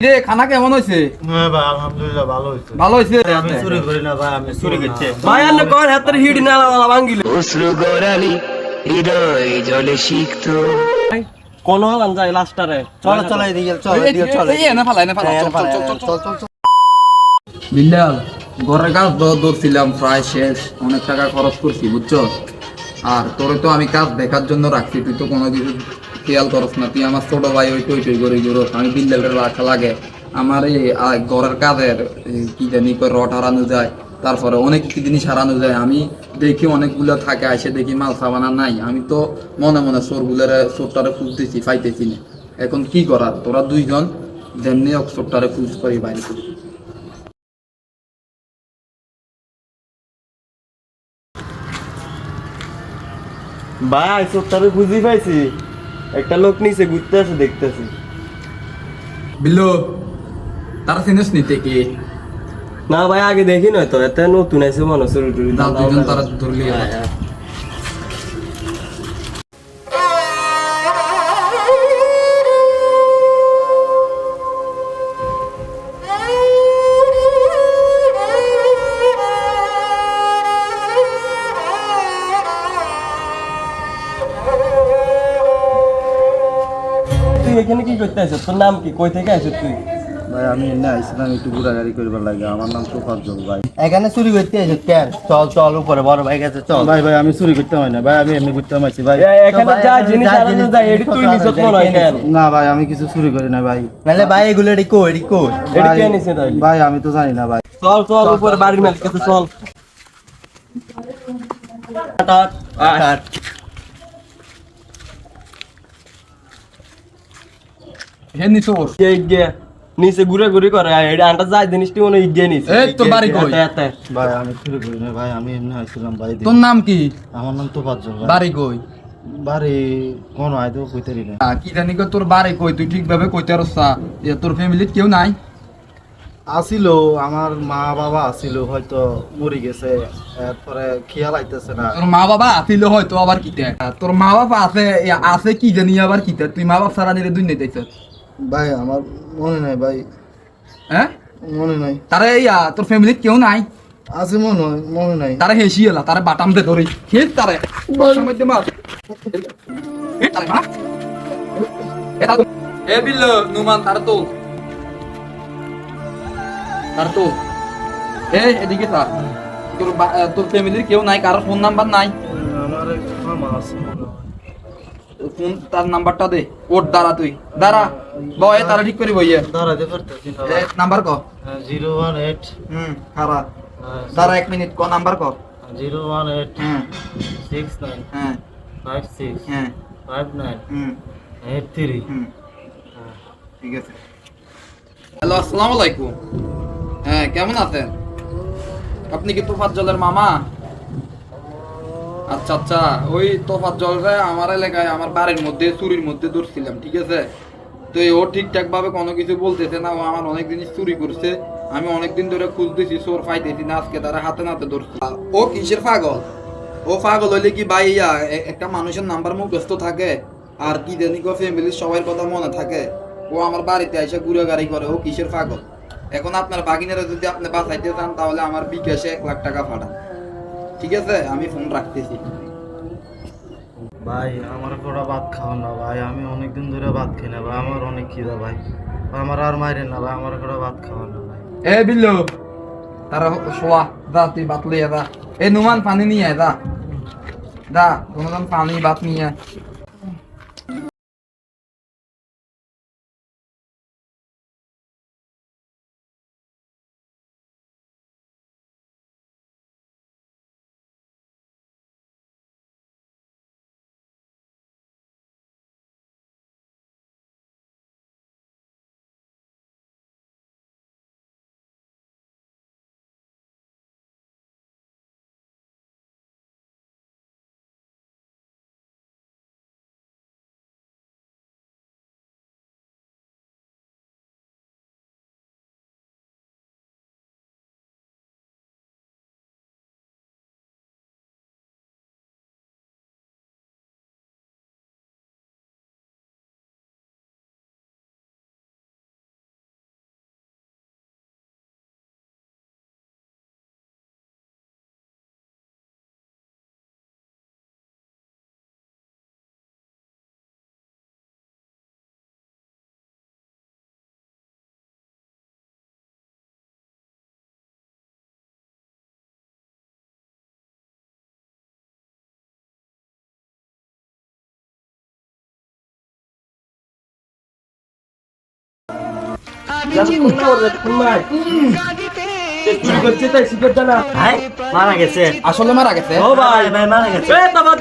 রে খানা কেমন হয়েছে হ্যাঁ ভাই আলহামদুলিল্লাহ ভালো হয়েছে ভালো হয়েছে আমি চুরি করি না ভাই আমি চুরি করছি। ভাই কর হাতের হিড না ভাঙ্গিলে। অশ্রু গড়ালি হৃদয় জলে সিক্ত। কোন হালান যায় লাস্টারে। চলো চলো এদিকে চলো এদিকে চলো। এই এনে ফালা, এনে ফালা, হ্যাঁ, চল, চল, চল, বিল্লাল কাজ ধরছিলাম প্রায় শেষ। অনেক টাকা খরচ করছি বুঝছ? আর তোরে তো আমি কাজ দেখার জন্য রাখছি তুই তো কোনো কিছু খেয়াল করস না, তুই আমার ছোট ভাই, ওই টই টই করে করস আমি বিল্লালের রাখা লাগে। আমার এই ঘরের কাজের কি জানি কই রড হারানো যায়, তারপরে অনেক কি জিনিস হারানো যায়। আমি দেখি অনেকগুলো থাকে আসে দেখি মাল সাবানা নাই। আমি তো মনে মনে চোরগুলোর, চোরটারে খুঁজতেছি, পাইতেছি না। এখন কি করার? তোরা দুইজন যেমনি চোরটারে খুঁজ করি বাইরে করি। ভাই সত্তরে খুঁজি পাইছি। একটা লোক নিচে ঘুরতে আছে দেখতেছি। বিল্লু তারা চিনিস নিতে কি? না ভাই আগে দেখি নয় তো এত নতুন আছে মানুষের দাদা দুজন তারা ধরলি এখানে কি করতে আছিস? তোর নাম কি? কই থেকে আছিস তুই? ভাই আমি এনে আইছিলাম একটু ঘোরাঘুরি করবার লাগে। আমার নাম তোফাজ্জল ভাই। এখানে চুরি করতে আইছো কেন? চল চল উপরে বড় ভাই কাছে চল। ভাই ভাই আমি চুরি করতে হয় না। ভাই আমি এমনি করতে আইছি ভাই। এখানে যা জিনিস হারানো যায় এটি তুই নিছত মনে হয় কেন? না ভাই আমি কিছু চুরি করি না ভাই। নাহলে ভাই এগুলো এটি কো এটি কো ভাই- কে নিছে তাই ভাই আমি তো জানি না ভাই। চল চল উপরে বাড়ির মালিক কাছে চল। টাট আট হে নিচোর গে গে নিচে ঘুরে ঘুরে করে এটা আন্ডা যায় জিনিসটি মনে হয় ইগে নিছে এই তোর বাড়ি কই? ভাই আমি চুরি করি না ভাই আমি এমনি আইছিলাম ভাই তোর নাম কি? আমার নাম ভাই। বাড়ি কই? বাড়ি কোন আইতো কইতারি না। কি জানি কই তোর বাড়ি কই? তুই ঠিকভাবে কইতে এ তোর ফ্যামিলিত কেউ নাই? আসিল আমার মা বাবা আসিল হয়তো মরে গেছে। এরপরে খেয়াল আইতেছে না। তোর মা বাবা আছিল হয়তো আবার কিতে? তোর মা বাবা আছে আছে কি জানি আবার কিতে? তুই মা বাবা সারা নিরে দুই নেতাইছ ভাই আমার মনে নাই ভাই। হ্যাঁ? মনে নাই। তারে ইয়া তোর ফ্যামিলিত কেউ নাই? আছে মনে হয় মনে নাই। তারে হেসি এলা তারে বাটাম দে ধরি। খেত তারে। সময় দে মার। এ তারে মা। এ তারে। এ বিল নুমান তারে তো। তারে তো। এ এদিকে তোর আহ, তোর ফ্যামিলির কেউ নাই কারও ফোন নাম্বার নাই। আমার একটা মামা আছে হয়। ফোন তার নাম্বারটা দে? ওর দাঁড়া তুই। দাঁড়া। বয় তারা ঠিক করি বইয়ে পারতেছি না নাম্বার ক। Zero one eight. হুম খারাপ দাঁড়া এক মিনিট ক নাম্বার ক? Zero one eight. হ্যাঁ। সিক্স নাইন হ্যাঁ। ফাইভ সিক্স হ্যাঁ। ফাইভ নাইন হুম। এইট থ্রি হুম। ঠিক আছে। হ্যালো আসসালামু আলাইকুম। হ্যাঁ কেমন আছেন? আপনি কি তোফাত জলের মামা? আচ্ছা আচ্ছা ওই তোফাত জলরে আমার এলাকায়, আমার বাড়ির মধ্যে, চুরির মধ্যে ধরছিলাম, ঠিক আছে? তো ও ঠিকঠাক ভাবে কোনো কিছু বলতেছে না, ও আমার অনেক জিনিস চুরি করছে, আমি অনেকদিন ধরে খুঁজতেছি, চোর পাইতেছি না, আজকে তারা হাতে নাতে ধরছে। ও কিসের পাগল? ও পাগল হইলে কি ভাই, ইয়া একটা মানুষের নাম্বার মুখস্থ থাকে? আর কি জানি কো ফ্যামিলির সবার কথা মনে থাকে? ও আমার বাড়িতে এসে ঘুরে গাড়ি করে, ও কিসের পাগল? এখন আপনার বাগিনারা যদি আপনি বাঁচাইতে চান, তাহলে আমার বিকাশে এক লাখ টাকা পাঠান। ঠিক আছে? আমি ফোন রাখতেছি। ভাই আমার কটা ভাত খাও না ভাই। আমি অনেকদিন ধরে ভাত খাই না ভাই। আমার অনেক খিদা ভাই। আমার আর মাইরেন না ভাই। আমার কটা ভাত খাও না ভাই। এ বিল তারা শোয়া। দা তুই ভাত লিয়ে দা এ নুমান পানি নিয়ে আয়, দা দা কোনো পানি ভাত নিয়ে মারা গেছে। আসলে মারা গেছে? ও ভাই ভাই মারা গেছে। এ বাবা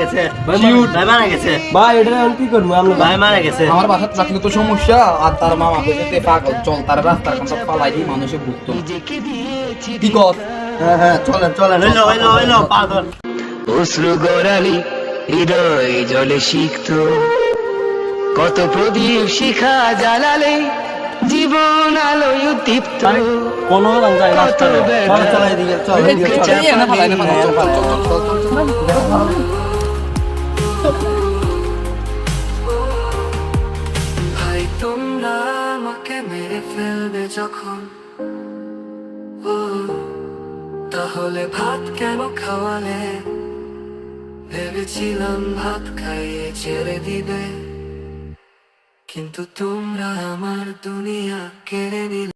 গেছে। ভাই, ভাই মারা গেছে। ভাই এটা কি করব? আমরা ভাই মারা গেছে। আমার বাসার রাখলে তো সমস্যা আর তার মামা কইতে পাগল। চল তার রাস্তার কাছে পালাই দিই মানুষে ভুগতো কি কর হ্যাঁ হ্যাঁ চলেন চলেন। হইল হইল হইল পাগল। অশ্রু গড়ালি হৃদয় জলে শিখত কত প্রদীপ শিখা জ্বালালে জীবন আলোয় উদ্দীপ্ত কোনো তোমরা আমাকে মেরে ফেলবে যখন ও তাহলে ভাত কেন খাওয়ালে ভেবেছিলাম ভাত খাইয়ে ছেড়ে দিবে কিন্তু তোমরা আমার দুনিয়া কেড়ে নিলে।